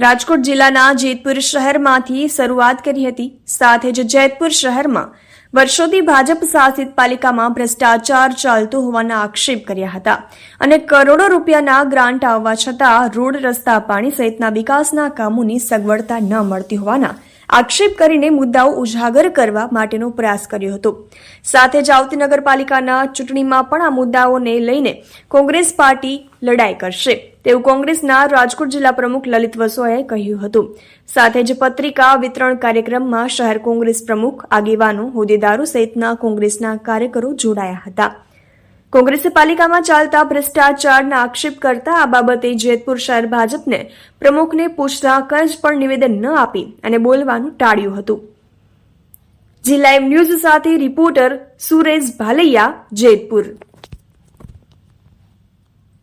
રાજકોટ જિલ્લાના જેતપુર શહેરમાંથી શરૂઆત કરી હતી. સાથે જ જેતપુર શહેરમાં વર્ષોથી ભાજપ શાસિત પાલિકામાં ભ્રષ્ટાચાર ચાલતો હોવાના આક્ષેપ કર્યા હતા અને કરોડો રૂપિયાના ગ્રાન્ટ આવવા છતાં રોડ રસ્તા પાણી સહિતના વિકાસના કામોની સગવડતા ન મળતી હોવાના આક્ષેપ કરીને મુદ્દાઓ ઉજાગર કરવા માટેનો પ્રયાસ કર્યો હતો. સાથે જ આવતી નગરપાલિકાના ચૂંટણીમાં પણ આ મુદ્દાઓને લઈને કોંગ્રેસ પાર્ટી લડાઈ કરશે. તેવું કોંગ્રેસના રાજકોટ જિલ્લા પ્રમુખ લલિત વસોએ કહ્યું હતું. સાથે જ પત્રિકા વિતરણ કાર્યક્રમમાં શહેર કોંગ્રેસ પ્રમુખ આગેવાનો, હોદ્દેદારો સહિતના કોંગ્રેસના કાર્યકરો જોડાયા હતા. કોંગ્રેસે પાલિકામાં ચાલતા ભ્રષ્ટાચારના આક્ષેપ કરતા આ બાબતે જેતપુર શહેર ભાજપને પ્રમુખને પૂછતા જ પણ નિવેદન ન આપી અને બોલવાનું ટાળ્યું હતું. જી લાઈવ ન્યૂઝ સાથે રિપોર્ટર સુરેશ ભાલૈયા જેતપુર.